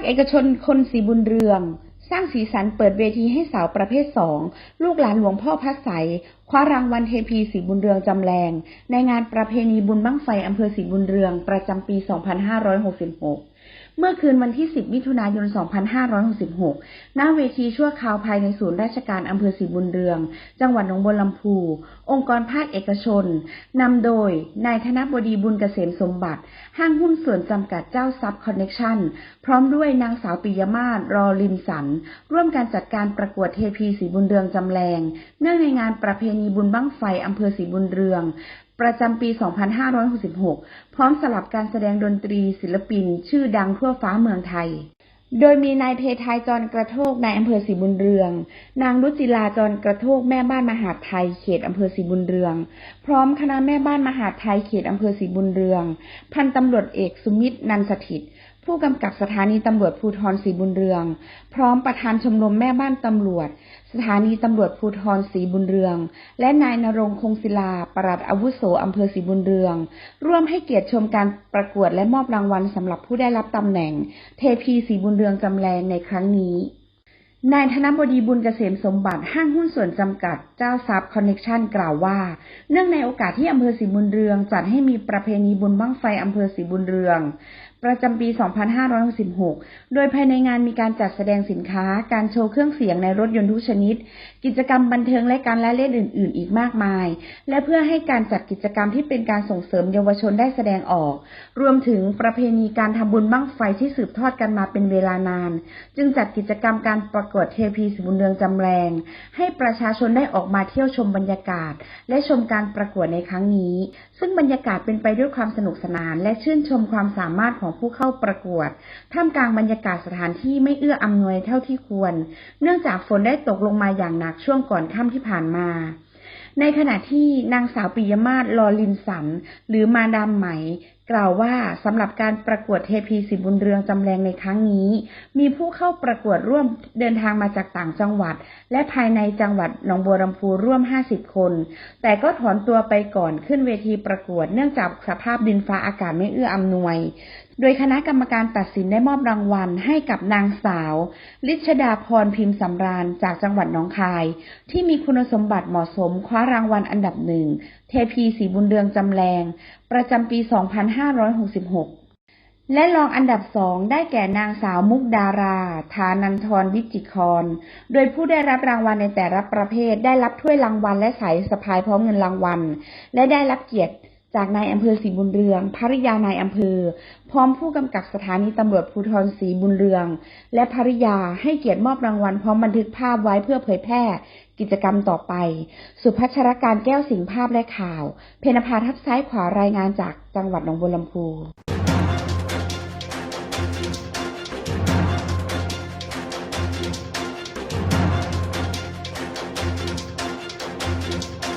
คเอกชนคนสีบุญเรือง สร้างสีสันเปิดเวทีให้สาวประเภทสองลูกหลานหลวงพ่อพระใสคว้ารางวัลเทพีสีบุญเรืองจำแรง ในงานประเพณีบุญบั้งไฟอำเภอสีบุญเรือง ประจำปี 2566 เมื่อคืนวันที่ 10 มิถุนายน 2566 หน้าเวทีชั่วคราวภายในศูนย์ราชการอำเภอศรีบุญเรือง จังหวัดหนองบัวลำพู องค์กรภาคเอกชน นำโดย นายธนบดีบุญเกษมสมบัติ ห้างหุ้นส่วนจำกัดเจ้าทรัพย์คอนเน็กชั่นพร้อมด้วยนางสาวปิยมาศรอลินสัน ร่วมการจัดการประกวดเทพีศรีบุญเรืองจำแรง เนื่องในงานประเพณีบุญบั้งไฟอำเภอศรีบุญเรือง ประจำปี 2566 พร้อมสลับการแสดงดนตรีศิลปิน ชื่อดังทั่วฟ้าเมืองไทย โดยมีนายเพทายจรกระโทกนายอำเภอศรีบุญเรือง นางรุจิลาจรกระโทกแม่บ้านมหาดไทยเขตอำเภอศรีบุญเรือง พร้อมคณะแม่บ้านมหาดไทยเขตอำเภอศรีบุญเรือง พันตำรวจเอกสุมิตรนันสถิต ผู้กำกับสถานีตำรวจภูธรศรีบุญเรือง พร้อมประธานชมรมแม่บ้านตำรวจ สถานีตำรวจภูธรศรีบุญเรือง และนายนรงคงศิลาปลัดอาวุโสอำเภอศรีบุญเรือง ร่วมให้เกียรติชมการประกวดและมอบรางวัลสำหรับผู้ได้รับตำแหน่ง เทพีศรีบุญเรืองจำแรงในครั้งนี้นายธนบดีบุญเกษมสมบัติห้างหุ้นส่วนจำกัดเจ้าทรัพย์คอนเน็กชั่นกล่าวว่า เนื่องในโอกาสที่อำเภอศรีบุญเรือง จัดให้มีประเพณีบุญบั้งไฟอำเภอศรีบุญเรือง ประจำปี 2566 โดยภายในงานมีการจัดแสดงสินค้า การโชว์เครื่องเสียงในรถยนต์ทุกชนิด กิจกรรมบันเทิงและการละเล่นอื่น ๆ อีกมากมาย และเพื่อให้การจัดกิจกรรมที่เป็นการส่งเสริมเยาวชนได้แสดงออก รวมถึงประเพณีการทำบุญบั้งไฟที่สืบทอดกันมาเป็นเวลานาน จึงจัดกิจกรรมการประกวดเทพีสิบุญเรืองจำแรง ให้ประชาชนได้ออกมาเที่ยวชมบรรยากาศ และชมการประกวดในครั้งนี้ ซึ่งบรรยากาศเป็นไปด้วยความสนุกสนาน และชื่นชมความสามารถของผู้เข้าประกวด ท่ามกลางบรรยากาศสถานที่ไม่เอื้ออำนวยเท่าที่ควร เนื่องจากฝนได้ตกลงมาอย่างหนักช่วงก่อนค่ำที่ผ่านมาในขณะที่นางสาวปิยมาศลอลินสัน หรือมาดามไหม กล่าวว่าสำหรับการประกวดเทพีสิบุญเรืองจำแรงในครั้งนี้ มีผู้เข้าประกวดร่วมเดินทางมาจากต่างจังหวัด และภายในจังหวัดหนองบัวลำพูร่วม 50 คน แต่ก็ถอนตัวไปก่อนขึ้นเวทีประกวดเนื่องจากสภาพดินฟ้าอากาศไม่เอื้ออำนวย โดยคณะกรรมการตัดสินได้มอบรางวัลให้กับนางสาว ลิชดาพรพิมพ์สำราญจากจังหวัดหนองคาย ที่มีคุณสมบัติเหมาะสมคว้ารางวัลอันดับหนึ่งเทพีสีบุญเรืองจำแรง ประจำปี 2566 และรองอันดับสองได้แก่นางสาวมุกดารา ธานันทรวิจิตรคร โดยผู้ได้รับรางวัลในแต่ละประเภท ได้รับถ้วยรางวัลและสายสะพายพร้อมเงินรางวัล และได้รับเกียรติจากนายอำเภอศรีบุญเรือง ภริยานายอำเภอ พร้อมผู้กำกับสถานีตำรวจภูธรศรีบุญเรือง และภริยาให้เกียรติมอบรางวัลพร้อมบันทึกภาพไว้เพื่อเผยแพร่ กิจกรรมต่อไป สุพัชรการแก้วสิงภาพและข่าว เพนภาทับซ้ายขวารายงานจากจังหวัดหนองบัวลำพู